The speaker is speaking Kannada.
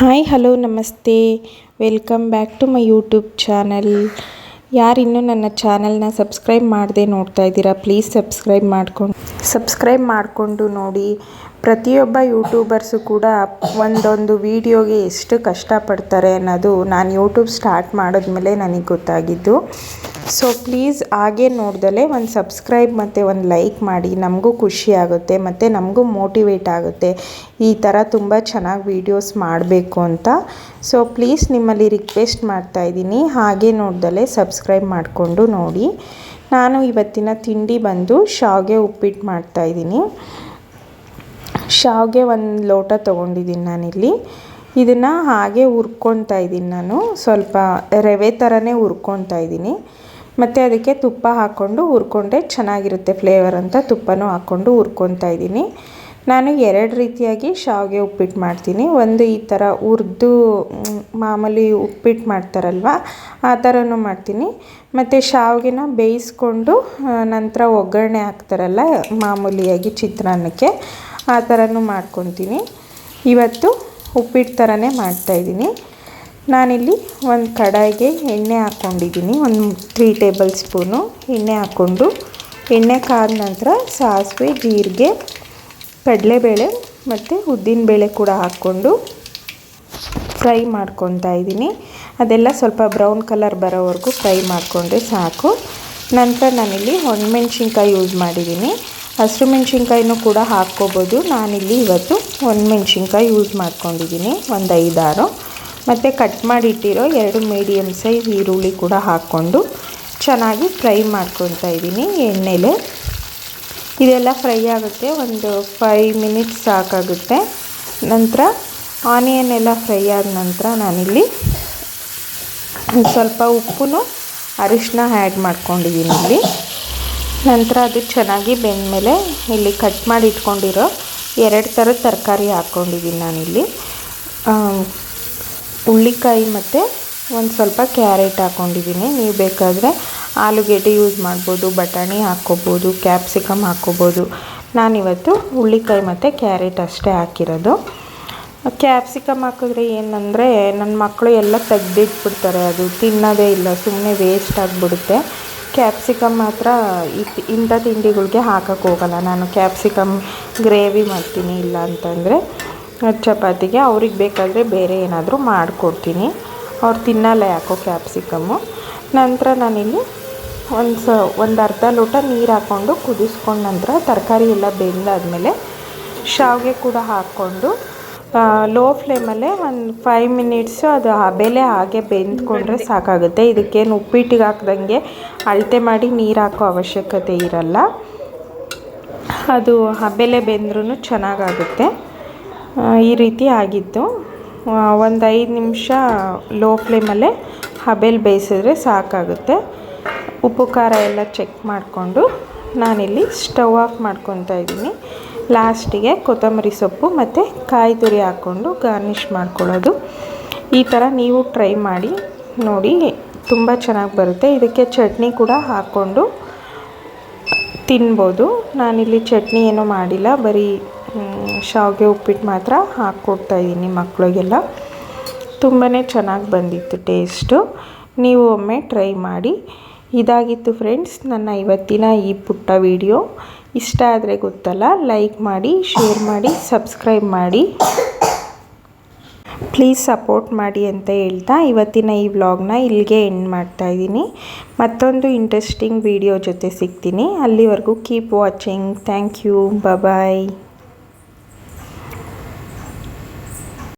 ಹಾಯ್, ಹಲೋ, ನಮಸ್ತೆ. Welcome back to my YouTube channel. ಯಾರಿನ್ನೂ ನನ್ನ ಚಾನಲ್ನ ಸಬ್ಸ್ಕ್ರೈಬ್ ಮಾಡದೆ ನೋಡ್ತಾ ಇದ್ದೀರಾ, ಪ್ಲೀಸ್ ಸಬ್ಸ್ಕ್ರೈಬ್ ಮಾಡ್ಕೊಂಡು ಸಬ್ಸ್ಕ್ರೈಬ್ ಮಾಡಿಕೊಂಡು ನೋಡಿ. ಪ್ರತಿಯೊಬ್ಬ ಯೂಟ್ಯೂಬರ್ಸು ಕೂಡ ಒಂದೊಂದು ವೀಡಿಯೋಗೆ ಎಷ್ಟು ಕಷ್ಟಪಡ್ತಾರೆ ಅನ್ನೋದು ನಾನು ಯೂಟ್ಯೂಬ್ ಸ್ಟಾರ್ಟ್ ಮಾಡಿದ್ಮೇಲೆ ನನಗೆ ಗೊತ್ತಾಗಿದ್ದು. ಸೊ ಪ್ಲೀಸ್ ಹಾಗೆ ನೋಡ್ದಲೇ ಒಂದು ಸಬ್ಸ್ಕ್ರೈಬ್ ಮತ್ತು ಒಂದು ಲೈಕ್ ಮಾಡಿ. ನಮಗೂ ಖುಷಿ ಆಗುತ್ತೆ, ಮತ್ತು ನಮಗೂ ಮೋಟಿವೇಟ್ ಆಗುತ್ತೆ. ಈ ಥರ ತುಂಬ ಚೆನ್ನಾಗಿ ವೀಡಿಯೋಸ್ ಮಾಡಬೇಕು ಅಂತ. ಸೊ ಪ್ಲೀಸ್ ನಿಮ್ಮಲ್ಲಿ ರಿಕ್ವೆಸ್ಟ್ ಮಾಡ್ತಾ ಇದ್ದೀನಿ. ಹಾಗೆ ನೋಡ್ದಲೇ ಸಬ್ಸ್ಕ್ರೈಬ್ ಮಾಡಿಕೊಂಡು ನೋಡಿ. ನಾನು ಇವತ್ತಿನ ತಿಂಡಿ ಬಂದು ಶಾವಿಗೆ ಉಪ್ಪಿಟ್ಟು ಮಾಡ್ತಾಯಿದ್ದೀನಿ ಶಾವಿಗೆ ಒಂದು ಲೋಟ ತೊಗೊಂಡಿದ್ದೀನಿ ನಾನಿಲ್ಲಿ. ಇದನ್ನು ಹಾಗೆ ಹುರ್ಕೊತಾ ಇದ್ದೀನಿ ನಾನು. ಸ್ವಲ್ಪ ರವೆ ಥರನೇ ಹುರ್ಕೊತಾ ಇದ್ದೀನಿ ಮತ್ತು ಅದಕ್ಕೆ ತುಪ್ಪ ಹಾಕ್ಕೊಂಡು ಹುರ್ಕೊಂಡೆ ಚೆನ್ನಾಗಿರುತ್ತೆ ಫ್ಲೇವರ್ ಅಂತ ತುಪ್ಪನೂ ಹಾಕ್ಕೊಂಡು ಹುರ್ಕೊತಾ ಇದ್ದೀನಿ ನಾನು ಎರಡು ರೀತಿಯಾಗಿ ಶಾವಿಗೆ ಉಪ್ಪಿಟ್ಟು ಮಾಡ್ತೀನಿ. ಒಂದು ಈ ಥರ ಹುರಿದು ಮಾಮೂಲಿ ಉಪ್ಪಿಟ್ಟು ಮಾಡ್ತಾರಲ್ವ, ಆ ಥರನೂ ಮಾಡ್ತೀನಿ. ಮತ್ತು ಶಾವಿಗೆನ ಬೇಯಿಸ್ಕೊಂಡು ನಂತರ ಒಗ್ಗರಣೆ ಹಾಕ್ತಾರಲ್ಲ, ಮಾಮೂಲಿಯಾಗಿ ಚಿತ್ರಾನ್ನಕ್ಕೆ ಆ ಥರನೂ ಮಾಡ್ಕೊತೀನಿ ಇವತ್ತು ಉಪ್ಪಿಟ್ಟು ಥರನೇ ಮಾಡ್ತಾಯಿದ್ದೀನಿ ನಾನಿಲ್ಲಿ ಒಂದು ಕಡಾಯಿಗೆ ಎಣ್ಣೆ ಹಾಕ್ಕೊಂಡಿದ್ದೀನಿ. ಒಂದು ತ್ರೀ ಟೇಬಲ್ ಸ್ಪೂನು ಎಣ್ಣೆ ಹಾಕ್ಕೊಂಡು. ಎಣ್ಣೆ ಕಾದ ನಂತರ ಸಾಸಿವೆ, ಜೀರಿಗೆ, ಕಡಲೆಬೇಳೆ ಮತ್ತು ಉದ್ದಿನಬೇಳೆ ಕೂಡ ಹಾಕ್ಕೊಂಡು ಫ್ರೈ ಮಾಡ್ಕೊತಾ ಇದ್ದೀನಿ. ಅದೆಲ್ಲ ಸ್ವಲ್ಪ ಬ್ರೌನ್ ಕಲರ್ ಬರೋವರೆಗೂ ಫ್ರೈ ಮಾಡಿಕೊಂಡ್ರೆ ಸಾಕು. ನಂತರ ನಾನಿಲ್ಲಿ ಒಣಮೆಣ್ಸಿನ್ಕಾಯಿ ಯೂಸ್ ಮಾಡಿದ್ದೀನಿ. ಹಸಿರು ಮೆಣಸಿನ್ಕಾಯಿನೂ ಕೂಡ ಹಾಕ್ಕೋಬೋದು. ನಾನಿಲ್ಲಿ ಇವತ್ತು ಒಂದು ಒಣಮೆಣ್ಸಿನ್ಕಾಯಿ ಯೂಸ್ ಮಾಡ್ಕೊಂಡಿದ್ದೀನಿ, ಒಂದು ಐದಾರು. ಮತ್ತು ಕಟ್ ಮಾಡಿಟ್ಟಿರೋ ಎರಡು ಮೀಡಿಯಮ್ ಸೈಜ್ ಈರುಳ್ಳಿ ಕೂಡ ಹಾಕ್ಕೊಂಡು ಚೆನ್ನಾಗಿ ಫ್ರೈ ಮಾಡ್ಕೊತಾ ಇದ್ದೀನಿ ಎಣ್ಣೆಲೆ. ಇದೆಲ್ಲ ಫ್ರೈ ಆಗುತ್ತೆ, ಒಂದು ಫೈವ್ ಮಿನಿಟ್ಸ್ ಸಾಕಾಗುತ್ತೆ. ನಂತರ ಆನಿಯನ್ ಎಲ್ಲ ಫ್ರೈ ಆದ ನಂತರ ನಾನಿಲ್ಲಿ ಸ್ವಲ್ಪ ಉಪ್ಪು ಅರಿಶಿನ ಆ್ಯಡ್ ಮಾಡ್ಕೊಂಡಿದ್ದೀನಿ ಇಲ್ಲಿ. ನಂತರ ಅದು ಚೆನ್ನಾಗಿ ಬೆಂದಮೇಲೆ ಇಲ್ಲಿ ಕಟ್ ಮಾಡಿ ಇಟ್ಕೊಂಡಿರೋ ಎರಡು ಥರದ ತರಕಾರಿ ಹಾಕ್ಕೊಂಡಿದ್ದೀನಿ ನಾನಿಲ್ಲಿ. ಹುಳ್ಳಿಕಾಯಿ ಮತ್ತು ಒಂದು ಸ್ವಲ್ಪ ಕ್ಯಾರೆಟ್ ಹಾಕ್ಕೊಂಡಿದ್ದೀನಿ ನೀವು ಬೇಕಾದರೆ ಆಲೂಗೆಡ್ಡೆ ಯೂಸ್ ಮಾಡ್ಬೋದು, ಬಟಾಣಿ ಹಾಕ್ಕೋಬೋದು ಕ್ಯಾಪ್ಸಿಕಮ್ ಹಾಕ್ಕೋಬೋದು. ನಾನಿವತ್ತು ಹುಳ್ಳಿಕಾಯಿ ಮತ್ತು ಕ್ಯಾರೆಟ್ ಅಷ್ಟೇ ಹಾಕಿರೋದು. ಕ್ಯಾಪ್ಸಿಕಮ್ ಹಾಕಿದ್ರೆ ಏನಂದರೆ ನನ್ನ ಮಕ್ಕಳು ಎಲ್ಲ ತೆಗ್ದಿಟ್ಬಿಡ್ತಾರೆ, ಅದು ತಿನ್ನೋದೇ ಇಲ್ಲ ಸುಮ್ಮನೆ ವೇಸ್ಟ್ ಆಗಿಬಿಡುತ್ತೆ. ಕ್ಯಾಪ್ಸಿಕಮ್ ಮಾತ್ರ ಇಂಥ ತಿಂಡಿಗಳಿಗೆ ಹಾಕಕ್ಕೆ ಹೋಗಲ್ಲ. ನಾನು ಕ್ಯಾಪ್ಸಿಕಮ್ ಗ್ರೇವಿ ಮಾಡ್ತೀನಿ, ಇಲ್ಲ ಅಂತಂದರೆ ಚಪಾತಿಗೆ ಅವ್ರಿಗೆ ಬೇಕಾದರೆ ಬೇರೆ ಏನಾದರೂ ಮಾಡಿಕೊಡ್ತೀನಿ. ಅವ್ರು ತಿನ್ನಲ್ಲ ಯಾಕೋ ಕ್ಯಾಪ್ಸಿಕಮ್ಮು ನಂತರ ನಾನಿಲ್ಲಿ ಒಂದು ಸ ಒಂದು ಅರ್ಧ ಲೋಟ ನೀರು ಹಾಕ್ಕೊಂಡು ಕುದಿಸ್ಕೊಂಡ ನಂತರ ತರಕಾರಿ ಎಲ್ಲ ಬೆಂದಾದಮೇಲೆ, ಶಾವಿಗೆ ಕೂಡ ಹಾಕ್ಕೊಂಡು ಲೋ ಫ್ಲೇಮಲ್ಲೇ ಒಂದು ಫೈವ್ ಮಿನಿಟ್ಸು ಅದು ಹಬೆಲೆ ಹಾಗೆ ಬೆಂದ್ಕೊಂಡ್ರೆ ಸಾಕಾಗುತ್ತೆ. ಇದಕ್ಕೇನು ಉಪ್ಪಿಟ್ಟಿಗೆ ಹಾಕ್ದಂಗೆ ಅಳತೆ ಮಾಡಿ ನೀರು ಹಾಕೋ ಅವಶ್ಯಕತೆ ಇರಲ್ಲ. ಅದು ಹಬೆಲೆ ಬೆಂದ್ರೂ ಚೆನ್ನಾಗಾಗುತ್ತೆ. ಈ ರೀತಿ ಆಗಿತ್ತು ಒಂದು ಐದು ನಿಮಿಷ ಲೋ ಫ್ಲೇಮಲ್ಲೇ ಹಬೆಲ್ ಬೇಯಿಸಿದ್ರೆ ಸಾಕಾಗುತ್ತೆ. ಉಪ್ಪು ಖಾರ ಎಲ್ಲ ಚೆಕ್ ಮಾಡಿಕೊಂಡು ನಾನಿಲ್ಲಿ ಸ್ಟವ್ ಆಫ್ ಮಾಡ್ಕೊತಾ ಇದ್ದೀನಿ. ಲಾಸ್ಟಿಗೆ ಕೊತ್ತಂಬರಿ ಸೊಪ್ಪು ಮತ್ತು ಕಾಯಿ ತುರಿ ಹಾಕ್ಕೊಂಡು ಗಾರ್ನಿಷ್ ಮಾಡ್ಕೊಳ್ಳೋದು. ಈ ಥರ ನೀವು ಟ್ರೈ ಮಾಡಿ, ನೋಡಿ, ತುಂಬ ಚೆನ್ನಾಗಿ ಬರುತ್ತೆ. ಇದಕ್ಕೆ ಚಟ್ನಿ ಕೂಡ ಹಾಕ್ಕೊಂಡು ತಿನ್ಬೋದು. ನಾನಿಲ್ಲಿ ಚಟ್ನಿ ಏನೂ ಮಾಡಿಲ್ಲ, ಬರೀ ಶಾವಿಗೆ ಉಪ್ಪಿಟ್ಟು ಮಾತ್ರ ಹಾಕ್ಕೊಡ್ತಾಯಿದ್ದೀನಿ ಮಕ್ಕಳಿಗೆಲ್ಲ ತುಂಬಾ ಚೆನ್ನಾಗಿ ಬಂದಿತ್ತು ಟೇಸ್ಟು. ನೀವು ಒಮ್ಮೆ ಟ್ರೈ ಮಾಡಿ. ಇದಾಗಿತ್ತು ಫ್ರೆಂಡ್ಸ್, ನನ್ನ ಇವತ್ತಿನ ಈ ಪುಟ್ಟ ವಿಡಿಯೋ. ಇಷ್ಟ ಆದರೆ ಗೊತ್ತಲ್ಲ ಲೈಕ್ ಮಾಡಿ ಶೇರ್ ಮಾಡಿ ಸಬ್ಸ್ಕ್ರೈಬ್ ಮಾಡಿ. ಪ್ಲೀಸ್ ಸಪೋರ್ಟ್ ಮಾಡಿ ಅಂತ ಹೇಳ್ತಾ ಇವತ್ತಿನ ಈ ವ್ಲಾಗ್ನ ಇಲ್ಲಿಗೆ ಎಂಡ್ ಮಾಡ್ತಾ ಇದ್ದೀನಿ. ಮತ್ತೊಂದು ಇಂಟ್ರೆಸ್ಟಿಂಗ್ ವಿಡಿಯೋ ಜೊತೆ ಸಿಗ್ತೀನಿ. ಅಲ್ಲಿವರೆಗೂ keep watching thank you bye